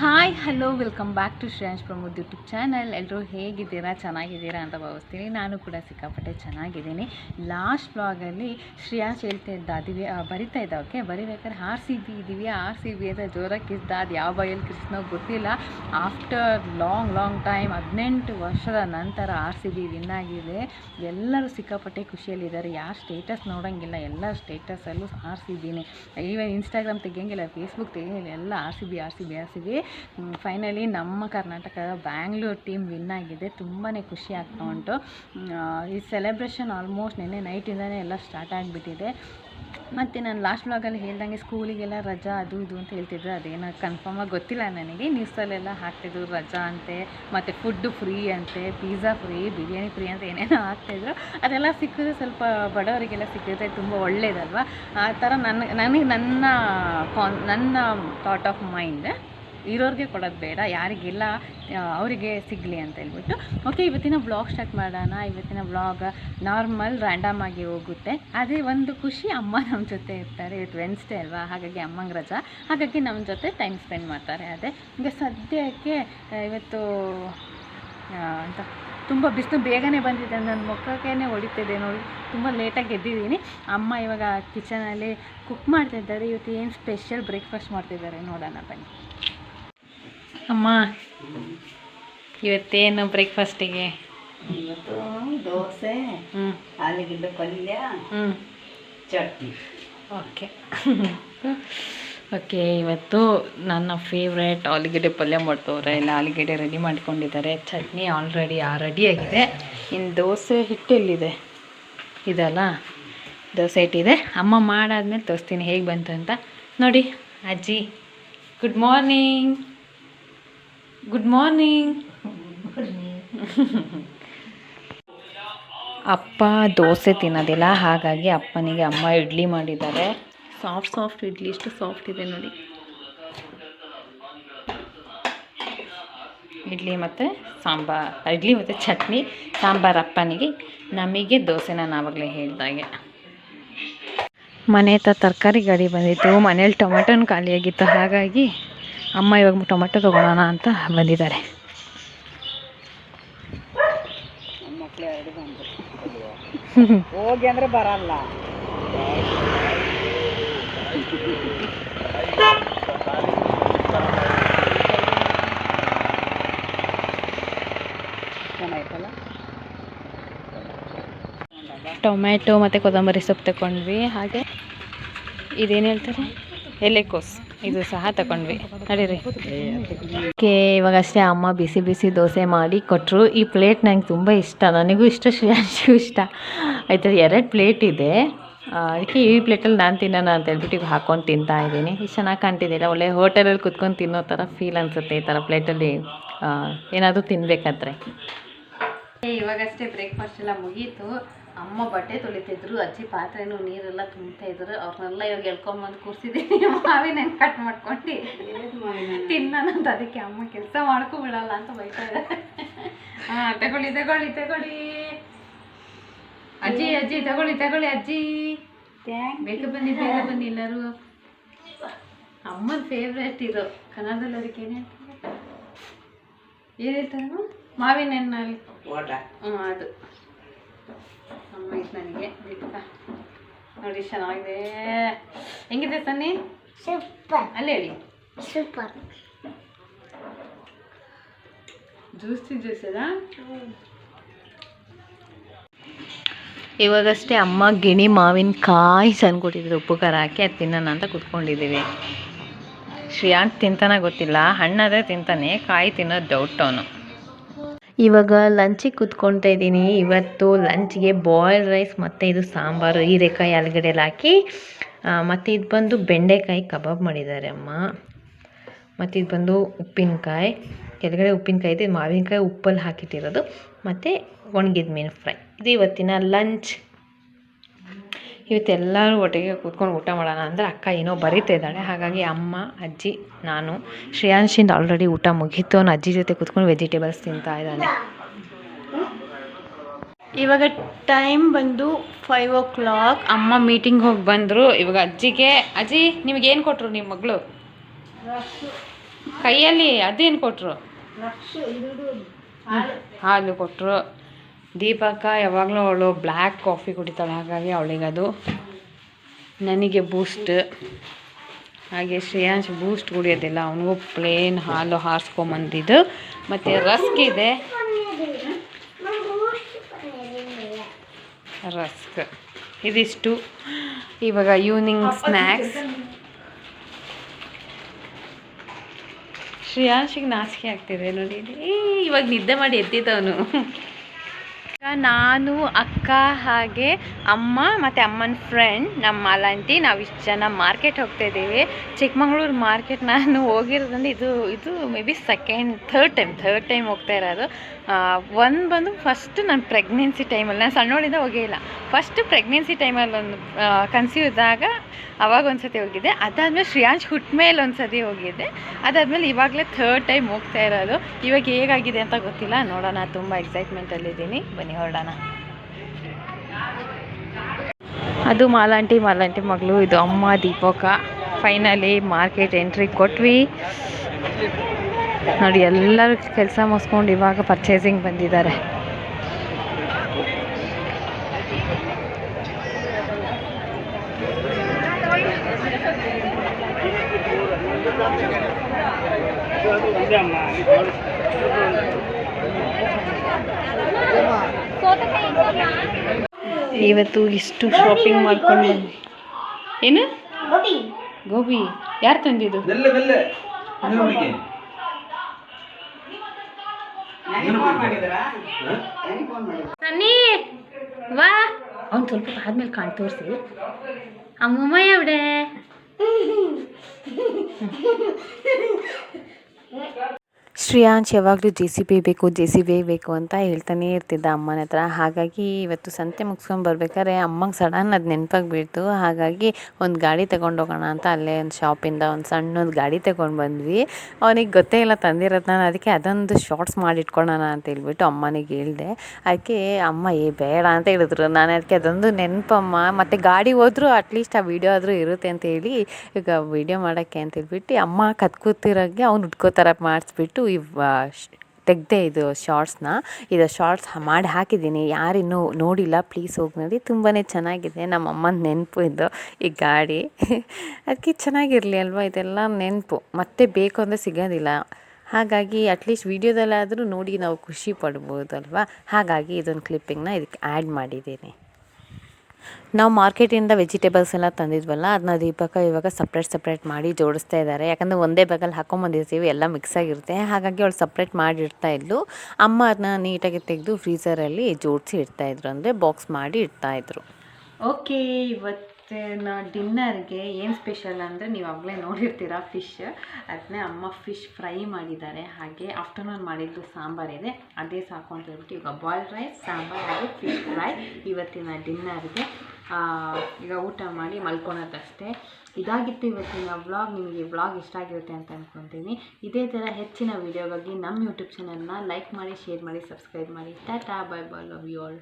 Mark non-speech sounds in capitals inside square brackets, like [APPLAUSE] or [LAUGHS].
Hi, hello, welcome back to Shreyansh Pramod YouTube channel. ಎಲ್ಲರೂ ಹೇಗಿದ್ದೀರಾ? ಚೆನ್ನಾಗಿದ್ದೀರಾ ಅಂತ ಭಾವಿಸ್ತೀನಿ. ನಾನು ಕೂಡ ಸಿಕ್ಕಾಪಟ್ಟೆ ಚೆನ್ನಾಗಿದ್ದೀನಿ. ಲಾಸ್ಟ್ ಬ್ಲಾಗಲ್ಲಿ ಶ್ರೇಯಾಂಶ್ ಹೇಳ್ತಾ ಇದ್ದ ಅದಿವೆ ಬರಿತಾ ಇದ್ದ, ಓಕೆ? ಬರಿಬೇಕಾದ್ರೆ ಆರ್ ಸಿ ಬಿ ಇದ್ದೀವಿ ಆರ್ ಸಿ ಬಿ ಅಂತ ಜೋರಾಗಿ ಇದ್ದ ಅದು ಯಾವ ಬೈಯಲ್ಲಿ ಕಿಸ್ನೋ ಗೊತ್ತಿಲ್ಲ. ಆಫ್ಟರ್ ಲಾಂಗ್ ಲಾಂಗ್ ಟೈಮ್, ಹದಿನೆಂಟು ವರ್ಷದ ನಂತರ ಆರ್ ಸಿ ಬಿ ವಿನ್ ಆಗಿದೆ. ಎಲ್ಲರೂ ಸಿಕ್ಕಾಪಟ್ಟೆ ಖುಷಿಯಲ್ಲಿದ್ದಾರೆ. ಯಾರು ಸ್ಟೇಟಸ್ ನೋಡೋಂಗಿಲ್ಲ. ಎಲ್ಲ ಸ್ಟೇಟಸಲ್ಲೂ ಆರ್ ಸಿ ಬಿನೇ. ಈವನ್ ಇನ್ಸ್ಟಾಗ್ರಾಮ್ ತೆಗಿಯಂಗಿಲ್ಲ, ಫೇಸ್ಬುಕ್ ತೆಗಿಯಂಗಿಲ್ಲ. ಎಲ್ಲ R C B, R C B, R C B. Finally ನಮ್ಮ ಕರ್ನಾಟಕದ ಬ್ಯಾಂಗ್ಳೂರ್ ಟೀಮ್ ವಿನ್ ಆಗಿದೆ. ತುಂಬಾ ಖುಷಿ ಆಗ್ತಾ ಉಂಟು. ಈ ಸೆಲೆಬ್ರೇಷನ್ ಆಲ್ಮೋಸ್ಟ್ ನಿನ್ನೆ ನೈಟಿಂದಲೇ ಎಲ್ಲ ಸ್ಟಾರ್ಟ್ ಆಗಿಬಿಟ್ಟಿದೆ. ಮತ್ತು ನಾನು ಲಾಸ್ಟ್ ಬ್ಲಾಗಲ್ಲಿ ಹೇಳ್ದಂಗೆ ಸ್ಕೂಲಿಗೆಲ್ಲ ರಜಾ ಅದು ಇದು ಅಂತ ಹೇಳ್ತಿದ್ರು. ಅದೇನೋ ಕನ್ಫರ್ಮಾಗಿ ಗೊತ್ತಿಲ್ಲ ನನಗೆ. ನ್ಯೂಸಲ್ಲೆಲ್ಲ ಹಾಕ್ತಿದ್ರು ರಜಾ ಅಂತೆ, ಮತ್ತು ಫುಡ್ಡು ಫ್ರೀ ಅಂತೆ ಪಿಜ್ಜಾ ಫ್ರೀ ಬಿರಿಯಾನಿ ಫ್ರೀ ಅಂತ ಏನೇನೋ ಹಾಕ್ತಿದ್ರು. ಅದೆಲ್ಲ ಸಿಕ್ಕಿದ್ರೆ ಸ್ವಲ್ಪ ಬಡವರಿಗೆಲ್ಲ ಸಿಕ್ಕಿದ್ರೆ ತುಂಬ ಒಳ್ಳೆಯದಲ್ವ ಆ ಥರ ನನ್ನ, ನನಗೆ ನನ್ನ ಕಾನ್ ನನ್ನ ಥಾಟ್ ಆಫ್ ಮೈಂಡ್ ಇರೋರಿಗೆ ಕೊಡೋದು ಬೇಡ, ಯಾರಿಗಿಲ್ಲ ಅವರಿಗೆ ಸಿಗಲಿ ಅಂತ ಹೇಳ್ಬಿಟ್ಟು. ಓಕೆ ಇವತ್ತಿನ ಬ್ಲಾಗ್ ಸ್ಟಾರ್ಟ್ ಮಾಡೋಣ. ಇವತ್ತಿನ ಬ್ಲಾಗ್ ನಾರ್ಮಲ್ ರ್ಯಾಂಡಮ್ ಆಗಿ ಹೋಗುತ್ತೆ. ಅದೇ ಒಂದು ಖುಷಿ ಅಮ್ಮ ನಮ್ಮ ಜೊತೆ ಇರ್ತಾರೆ. ಇವತ್ತು ವೆನ್ಸ್ಡೇ ಅಲ್ವಾ? ಹಾಗಾಗಿ ಅಮ್ಮಂಗೆ ರಜಾ. ಹಾಗಾಗಿ ನಮ್ಮ ಜೊತೆ ಟೈಮ್ ಸ್ಪೆಂಡ್ ಮಾಡ್ತಾರೆ. ಅದೇ, ಈಗ ಸದ್ಯಕ್ಕೆ ಇವತ್ತು ಅಂತ ತುಂಬ ಬಿಸಿಲು ಬೇಗನೆ ಬಂದಿದೆ. ನನ್ನ ಮುಖಕ್ಕೇ ಹೊಡಿತಿದೆ ನೋಡಿ. ತುಂಬ ಲೇಟಾಗಿ ಎದ್ದಿದ್ದೀನಿ. ಅಮ್ಮ ಇವಾಗ ಕಿಚನಲ್ಲಿ ಕುಕ್ ಮಾಡ್ತಿದ್ದಾರೆ. ಇವತ್ತು ಏನು ಸ್ಪೆಷಲ್ ಬ್ರೇಕ್ಫಾಸ್ಟ್ ಮಾಡ್ತಿದ್ದಾರೆ ನೋಡೋಣ ಬನ್ನಿ. ಅಮ್ಮ ಇವತ್ತೇನು ಬ್ರೇಕ್ಫಾಸ್ಟಿಗೆ? ಇವತ್ತು ದೋಸೆ ಹ್ಞೂ ಆಲೂಗಡ್ಡೆ ಪಲ್ಯ ಹ್ಞೂ ಚಟ್ನಿ. ಓಕೆ. ಓಕೆ ಇವತ್ತು ನನ್ನ ಫೇವ್ರೇಟ್ ಆಲೂಗಡ್ಡೆ ಪಲ್ಯ ಮಾಡ್ತವ್ರೆ. ಇಲ್ಲ ಆಲೂಗಡ್ಡೆ ರೆಡಿ ಮಾಡ್ಕೊಂಡಿದ್ದಾರೆ. ಚಟ್ನಿ ಆಲ್ರೆಡಿ ರೆಡಿಯಾಗಿದೆ ಇನ್ನು ದೋಸೆ ಹಿಟ್ಟೆಲ್ಲಿದೆ ಇದಲ್ಲ ದೋಸೆ ಹಿಟ್ಟಿದೆ ಅಮ್ಮ ಮಾಡಾದ್ಮೇಲೆ ತೋರಿಸ್ತೀನಿ ಹೇಗೆ ಬಂತು ಅಂತ. ನೋಡಿ ಅಜ್ಜಿ ಗುಡ್ ಮಾರ್ನಿಂಗ್ ಗುಡ್ ಮಾರ್ನಿಂಗ್ [LAUGHS] ಅಪ್ಪ ದೋಸೆ ತಿನ್ನೋದಿಲ್ಲ ಹಾಗಾಗಿ ಅಪ್ಪನಿಗೆ ಅಮ್ಮ ಇಡ್ಲಿ ಮಾಡಿದ್ದಾರೆ. ಸಾಫ್ಟ್ ಸಾಫ್ಟ್ ಇಡ್ಲಿ ಎಷ್ಟು ಸಾಫ್ಟ್ ಇದೆ ನೋಡಿ. ಇಡ್ಲಿ ಮತ್ತು ಸಾಂಬಾರ್ ಇಡ್ಲಿ ಮತ್ತು ಚಟ್ನಿ ಸಾಂಬಾರ್ ಅಪ್ಪನಿಗೆ ನಮಗೆ ದೋಸೆನ ಹೇಳಿದಾಗೆ ಹೇಳ್ದಾಗೆ. ಮನೆ ಹತ್ರ ತರಕಾರಿ ಗಾಡಿ ಬಂದಿತ್ತು ಮನೇಲಿ ಟೊಮೆಟೊನ ಖಾಲಿಯಾಗಿತ್ತು ಹಾಗಾಗಿ ಅಮ್ಮ ಇವಾಗ ಟೊಮೆಟೊ ತೊಗೊಳೋಣ ಅಂತ ಬಂದಿದ್ದಾರೆ. ಹೋಗಿ ಅಂದ್ರೆ ಬರಲ್ಲ. ಟೊಮ್ಯಾಟೊ ಮತ್ತು ಕೊತ್ತಂಬರಿ ಸೊಪ್ಪು ತಗೊಂಡ್ವಿ ಹಾಗೆ ಇದೇನು ಹೇಳ್ತಾರೆ? ಎಲೆಕೋಸ್. ಇದು ಸಹ ತಗೊಂಡ್ವಿ. ನಡೀರಿ. ಓಕೆ ಇವಾಗ ಅಷ್ಟೇ ಅಮ್ಮ ಬಿಸಿ ಬಿಸಿ ದೋಸೆ ಮಾಡಿ ಕೊಟ್ಟರು ಈ ಪ್ಲೇಟ್ ನಂಗೆ ತುಂಬ ಇಷ್ಟ. ನನಗೂ ಇಷ್ಟ ಶ್ರೇಯಾಂಶಿಗೂ ಇಷ್ಟ. ಆಯ್ತು ಎರಡು ಪ್ಲೇಟ್ ಇದೆ. ಅದಕ್ಕೆ ಈ ಪ್ಲೇಟಲ್ಲಿ ನಾನು ತಿನ್ನೋಣ ಅಂತ ಹೇಳ್ಬಿಟ್ಟು ಈಗ ಹಾಕೊಂಡು ತಿಂತಾ ಇದ್ದೀನಿ. ಇಷ್ಟು ಚೆನ್ನಾಗಿ ಕಾಣ್ತಿದ್ದಿಲ್ಲ ಒಳ್ಳೆ ಹೋಟೆಲಲ್ಲಿ ಕುತ್ಕೊಂಡು ತಿನ್ನೋ ಥರ ಫೀಲ್ ಅನಿಸುತ್ತೆ ಈ ಥರ ಪ್ಲೇಟಲ್ಲಿ. ಏನಾದರೂ ತಿನ್ನಬೇಕಾದ್ರೆ ಇವಾಗಷ್ಟೇ ಬ್ರೇಕ್ಫಾಸ್ಟ್ ಎಲ್ಲ ಮುಗೀತು. ಅಮ್ಮ ಬಟ್ಟೆ ತೊಳಿತಿದ್ರು ಅಜ್ಜಿ ಪಾತ್ರೆನೂ ನೀರೆಲ್ಲ ತುಂಬ್ತಾ ಇದ್ರು. ಅವ್ರನ್ನೆಲ್ಲ ಇವಾಗ ಎಳ್ಕೊಂಬಂದು ಕೂರಿಸಿದ್ದೀನಿ [LAUGHS] ಮಾವಿನ ಕಟ್ ಮಾಡ್ಕೊಂಡು ತಿನ್ನೋಣ ಅಂತ ಅದಕ್ಕೆ ಅಮ್ಮ ಕೆಲಸ ಮಾಡ್ಕೊಬಿಡಲ್ಲ ಅಂತ ಬೈತಾ ಇದ್ದಾರೆ ಹಾಂ ತಗೊಳ್ಳಿ ತಗೊಳ್ಳಿ ತಗೊಳ್ಳಿ. ಅಜ್ಜಿ ಅಜ್ಜಿ ತಗೊಳ್ಳಿ ತಗೊಳ್ಳಿ ಅಜ್ಜಿ. ಬೇಗ ಬನ್ನಿ ಬೇಗ ಬನ್ನಿ ಎಲ್ಲರೂ. ಅಮ್ಮನ ಫೇವ್ರೇಟ್ ಇದು. ಕನ್ನಡದಲ್ಲಿ ಅದಕ್ಕೆ ಏನು ಹೇಳ್ತಾರೆ? ಏನು ಹೇಳ್ತಾರೆ ಮಾವಿನ ಹೆಣ್ಣಲ್ಲಿ. ಹ್ಞೂ ಅದು. ಅಮ್ಮ ಇದು ನನಗೆ ನೋಡಿ ಚೆನ್ನಾಗಿದೆ. ಹೆಂಗಿದೆ ಸನ್ನಿ? ಸೂಪರ್. ಅಲ್ಲಿ ಹೇಳಿ. ಸೂಪರ್. ಜ್ಯೂಸಿ ಜ್ಯೂಸ್ ಅದ ಇವಾಗಷ್ಟೇ ಅಮ್ಮ ಗಿಣಿ ಮಾವಿನಕಾಯಿ ಕೊಟ್ಟಿದ್ರು ಉಪ್ಪು ಖಾರ ಹಾಕಿ ಅದು ತಿನ್ನೋಣ ಅಂತ ಕುತ್ಕೊಂಡಿದ್ದೀವಿ ಶ್ರೀಯಾಂತ್ ತಿಂತಾನೆ ಗೊತ್ತಿಲ್ಲ ಹಣ್ಣಾದರೆ ತಿಂತಾನೆ ಕಾಯಿ ತಿನ್ನೋದು ಡೌಟ್ ಅವನು. ಇವಾಗ ಲಂಚಿಗೆ ಕುತ್ಕೊಳ್ತಾ ಇದ್ದೀನಿ. ಇವತ್ತು ಲಂಚ್ಗೆ ಬಾಯ್ಲ್ಡ್ ರೈಸ್ ಮತ್ತು ಇದು ಸಾಂಬಾರು, ಹೀರೆಕಾಯಿ ಆಲೂಗಡ್ಡೆ ಎಲ್ಲ ಹಾಕಿ ಮತ್ತು ಇದು ಬಂದು ಬೆಂಡೆಕಾಯಿ ಕಬಾಬ್ ಮಾಡಿದ್ದಾರೆ ಅಮ್ಮ. ಮತ್ತು ಇದು ಬಂದು ಉಪ್ಪಿನಕಾಯಿ. ಕೆಳಗಡೆ ಉಪ್ಪಿನಕಾಯಿ ಇದೆ, ಮಾವಿನಕಾಯಿ ಉಪ್ಪಲ್ಲಿ ಹಾಕಿಟ್ಟಿರೋದು. ಮತ್ತು ಒಣಗಿದ ಮೀನು ಫ್ರೈ ಇದು ಇವತ್ತಿನ ಲಂಚ್ ಇವತ್ತೆಲ್ಲರೂ ಒಟ್ಟಿಗೆ ಕೂತ್ಕೊಂಡು ಊಟ ಮಾಡೋಣ ಅಂದರೆ ಅಕ್ಕ ಏನೋ ಬರಿತಾ ಇದ್ದಾಳೆ. ಹಾಗಾಗಿ ಅಮ್ಮ ಅಜ್ಜಿ ನಾನು ಶ್ರೇಯಾಂಶಿಂದ ಆಲ್ರೆಡಿ ಊಟ ಮುಗೀತು. ಅವನು ಅಜ್ಜಿ ಜೊತೆ ಕೂತ್ಕೊಂಡು ವೆಜಿಟೇಬಲ್ಸ್ ತಿಂತಾ ಇದ್ದಾನೆ. ಇವಾಗ ಟೈಮ್ ಬಂದು ಫೈವ್ ಓ ಕ್ಲಾಕ್ ಅಮ್ಮ ಮೀಟಿಂಗ್ ಹೋಗಿ ಬಂದರು. ಇವಾಗ ಅಜ್ಜಿಗೆ ಅಜ್ಜಿ ನಿಮಗೇನು ಕೊಟ್ಟರು ನಿಮ್ಮ ಮಗಳು? ಕೈಯಲ್ಲಿ ಅದೇನು ಕೊಟ್ಟರು ಹಾಲು ಕೊಟ್ಟರು ದೀಪಕ್ಕ ಯಾವಾಗಲೂ ಅವಳು ಬ್ಲ್ಯಾಕ್ ಕಾಫಿ ಕುಡಿತಾಳೆ ಹಾಗಾಗಿ ಅವಳಿಗೆ ಅದು ನನಗೆ ಬೂಸ್ಟ್ ಹಾಗೆ ಶ್ರೇಯಾಂಶ್ ಬೂಸ್ಟ್ ಕುಡಿಯೋದಿಲ್ಲ ಅವನಿಗೂ ಪ್ಲೇನ್ ಹಾಲು ಹಾರಿಸ್ಕೊಂಬಂದಿದ್ದು. ಮತ್ತು ರಸ್ಕ್ ಇದೆ. ರಸ್ಕ್. ಇದಿಷ್ಟು. ಇವಾಗ ಈವ್ನಿಂಗ್ ಸ್ನ್ಯಾಕ್ಸ್ ಶ್ರೇಯಾಂಶಿಗೆ ನಾಚಿಕೆ ಆಗ್ತಿದೆ ನೋಡಿ. ಏ ಇವಾಗ ನಿದ್ದೆ ಮಾಡಿ ಎದ್ದಿದ್ದವನು. ನಾನು, ಅಕ್ಕ ಹಾಗೆ ಅಮ್ಮ ಮತ್ತು ಅಮ್ಮನ ಫ್ರೆಂಡ್ ನಮ್ಮ ಮಾಲಾಂಟಿ ನಾವು ಇಷ್ಟು ಜನ ಮಾರ್ಕೆಟ್ ಹೋಗ್ತಾ ಇದ್ದೀವಿ. ಚಿಕ್ಕಮಗಳೂರು ಮಾರ್ಕೆಟ್ ನಾನು ಹೋಗಿರೋದ್ರಿಂದ ಇದು ಇದು maybe second third time third time ಹೋಗ್ತಾ ಇರೋದು. ಒಂದು ಬಂದು ಫಸ್ಟ್ ನಾನು ಪ್ರೆಗ್ನೆನ್ಸಿ ಟೈಮಲ್ಲಿ ನಾನು ಸಣ್ಣೋಳಿಂದ ಹೋಗೇ ಇಲ್ಲ. ಫಸ್ಟ್ ಪ್ರೆಗ್ನೆನ್ಸಿ ಟೈಮಲ್ಲಿ ಒಂದು ಕನ್ಸೀವ್ ಇದ್ದಾಗ ಅವಾಗ ಒಂದು ಸತಿ ಹೋಗಿದ್ದೆ. ಅದಾದಮೇಲೆ ಶ್ರೇಯಾಂಶ್ ಹುಟ್ಟ ಮೇಲೆ ಒಂದು ಸತಿ ಹೋಗಿದ್ದೆ. ಅದಾದಮೇಲೆ ಇವಾಗಲೇ ಥರ್ಡ್ ಟೈಮ್ ಹೋಗ್ತಾ ಇರೋದು. ಇವಾಗ ಹೇಗಾಗಿದೆ ಅಂತ ಗೊತ್ತಿಲ್ಲ. ನೋಡೋಣ, ತುಂಬ ಎಕ್ಸೈಟ್ಮೆಂಟಲ್ಲಿದ್ದೀನಿ ಬನ್ನಿ. ಹೊರಡೋಣ. ಅದು ಮಾಲಾಂಟಿ ಮಾಲಾಂಟಿ ಮಗಳು, ಇದು ಅಮ್ಮ ದೀಪಕ. ಫೈನಲಿ ಮಾರ್ಕೆಟ್ ಎಂಟ್ರಿ ಕೊಟ್ವಿ. ನೋಡಿ, ಎಲ್ಲರೂ ಕೆಲಸ ಮುಗಿಸ್ಕೊಂಡು ಇವಾಗ ಪರ್ಚೇಸಿಂಗ್ ಬಂದಿದ್ದಾರೆ. ಇವತ್ತು ಇಷ್ಟು ಶಾಪಿಂಗ್ ಮಾಡ್ಕೊಂಡು ಬಂದ್ವಿ. ಏನು? ಗೋಬಿ. ಯಾರು ತಂದಿದ್ದು? ಸನ್ನಿ ವಾ. ಅವ್ನು ಸ್ವಲ್ಪ ಆದ್ಮೇಲೆ ಕಾಣ್ ತೋರಿಸಿ. ಅಮ್ಮಮ್ಮ ಎവിടെ ಶ್ರೇಯಾಂಶ್ ಯಾವಾಗಲೂ ಜೆ ಸಿ ಬಿ ಬೇಕು, ಜೆ ಸಿ ಬಿ ಬೇಕು ಅಂತ ಹೇಳ್ತಾನೆ ಇರ್ತಿದ್ದ ಅಮ್ಮನ ಹತ್ರ. ಹಾಗಾಗಿ ಇವತ್ತು ಸಂತೆ ಮುಗಿಸ್ಕೊಂಡು ಬರ್ಬೇಕಾದ್ರೆ ಅಮ್ಮಂಗೆ ಸಡನ್ ಅದು ನೆನಪಾಗಿ ಬೀಳ್ತು. ಹಾಗಾಗಿ ಒಂದು ಗಾಡಿ ತಗೊಂಡು ಹೋಗೋಣ ಅಂತ ಅಲ್ಲೇ ಒಂದು ಶಾಪಿಂದ ಒಂದು ಸಣ್ಣದು ಗಾಡಿ ತಗೊಂಡು ಬಂದ್ವಿ. ಅವನಿಗೆ ಗೊತ್ತೇ ಇಲ್ಲ ತಂದಿರೋದು ನಾನು ಅದಕ್ಕೆ ಅದೊಂದು ಶಾರ್ಟ್ಸ್ ಮಾಡಿಟ್ಕೊಳ್ಳೋಣ ಅಂತ ಹೇಳ್ಬಿಟ್ಟು ಅಮ್ಮನಿಗೆ ಹೇಳಿದೆ. ಅದಕ್ಕೆ ಅಮ್ಮ, ಏ, ಬೇಡ ಅಂತ ಹೇಳಿದ್ರು. ನಾನು ಅದಕ್ಕೆ ಅದೊಂದು ನೆನಪಮ್ಮ. ಮತ್ತು ಗಾಡಿ ಹೋದರೂ ಅಟ್ಲೀಸ್ಟ್ ಆ ವಿಡಿಯೋ ಆದರೂ ಇರುತ್ತೆ ಅಂತ ಹೇಳಿ ಈಗ ವಿಡಿಯೋ ಮಾಡೋಕ್ಕೆ ಅಂತ ಹೇಳ್ಬಿಟ್ಟು ಅಮ್ಮ ಕತ್ಕೂತಿರೋಂಗೆ ಅವ್ನು ಥರ ಮಾಡಿಸ್ಬಿಟ್ಟು ಇವ್ ತೆಗ್ದೆ ಇದು ಶಾರ್ಟ್ಸ್ನ ಇದು ಶಾರ್ಟ್ಸ್ ಮಾಡಿ ಹಾಕಿದ್ದೀನಿ. ಯಾರಿನ್ನೂ ನೋಡಿಲ್ಲ ಪ್ಲೀಸ್ ಹೋಗಿ ನೋಡಿ ತುಂಬಾ ಚೆನ್ನಾಗಿದೆ. ನಮ್ಮ ಅಮ್ಮನ ನೆನಪು ಇದು, ಈ ಗಾಡಿ. ಅದಕ್ಕೆ ಚೆನ್ನಾಗಿರಲಿ ಅಲ್ವಾ? ಇದೆಲ್ಲ ನೆನಪು. ಮತ್ತೆ ಬೇಕು ಅಂದರೆ ಸಿಗೋದಿಲ್ಲ. ಹಾಗಾಗಿ ಅಟ್ಲೀಸ್ಟ್ ವೀಡಿಯೋದಲ್ಲಾದರೂ ನೋಡಿ ನಾವು ಖುಷಿ ಪಡ್ಬೋದಲ್ವಾ ಹಾಗಾಗಿ ಇದೊಂದು ಕ್ಲಿಪ್ಪಿಂಗ್ನ ಇದಕ್ಕೆ ಆ್ಯಡ್ ಮಾಡಿದ್ದೀನಿ. ನಾವು ಮಾರ್ಕೆಟಿಂದ ವೆಜಿಟೇಬಲ್ಸ್ ಎಲ್ಲ ತಂದಿದ್ವಲ್ಲ ಅದನ್ನ ದೀಪಕ ಇವಾಗ ಸಪ್ರೇಟ್ ಸಪ್ರೇಟ್ ಮಾಡಿ ಜೋಡಿಸ್ತಾ ಇದ್ದಾರೆ ಯಾಕಂದರೆ ಒಂದೇ ಬ್ಯಾಗಲ್ಲಿ ಹಾಕೊಂಬಂದಿರ್ತೀವಿ, ಎಲ್ಲ ಮಿಕ್ಸ್ ಆಗಿರುತ್ತೆ. ಹಾಗಾಗಿ ಅವಳು ಸಪ್ರೇಟ್ ಮಾಡಿ ಇಡ್ತಾ ಇದ್ಲು. ಅಮ್ಮ ಅದನ್ನ ನೀಟಾಗಿ ತೆಗೆದು ಫ್ರೀಸರಲ್ಲಿ ಜೋಡಿಸಿ ಇಡ್ತಾಯಿದ್ರು ಅಂದರೆ ಬಾಕ್ಸ್ ಮಾಡಿ ಇಡ್ತಾಯಿದ್ರು ಓಕೆ ಇವತ್ತಿನ ಡಿನ್ನರ್ಗೆ ಏನು ಸ್ಪೆಷಲ್ ಅಂದರೆ ನೀವು ಆಗಲೇ ನೋಡಿರ್ತೀರ ಫಿಶ್ ಅದನ್ನೇ ಅಮ್ಮ ಫಿಶ್ ಫ್ರೈ ಮಾಡಿದ್ದಾರೆ. ಹಾಗೆ ಆಫ್ಟರ್ನೂನ್ ಮಾಡಿದ್ದು ಸಾಂಬಾರಿದೆ ಅದೇ ಸಾಕು ಅಂತ ಹೇಳ್ಬಿಟ್ಟು ಈಗ ಬಾಯ್ಲ್ ರೈಸ್ ಸಾಂಬಾರು ಹಾಗೆ ಫಿಶ್ ಫ್ರೈ ಇವತ್ತಿನ ಡಿನ್ನರ್ಗೆ ಈಗ ಊಟ ಮಾಡಿ ಮಲ್ಕೊಳೋದಷ್ಟೇ. ಇದಾಗಿತ್ತು ಇವತ್ತಿನ ವ್ಲಾಗ್ ನಿಮಗೆ ವ್ಲಾಗ್ ಇಷ್ಟ ಆಗಿರುತ್ತೆ ಅಂತ ಅಂದ್ಕೊತೀನಿ ಇದೇ ಥರ ಹೆಚ್ಚಿನ ವೀಡಿಯೋಗಾಗಿ ನಮ್ಮ ಯೂಟ್ಯೂಬ್ ಚಾನಲ್ನ ಲೈಕ್ ಮಾಡಿ ಶೇರ್ ಮಾಡಿ ಸಬ್ಸ್ಕ್ರೈಬ್ ಮಾಡಿ. Tata bye bye love you all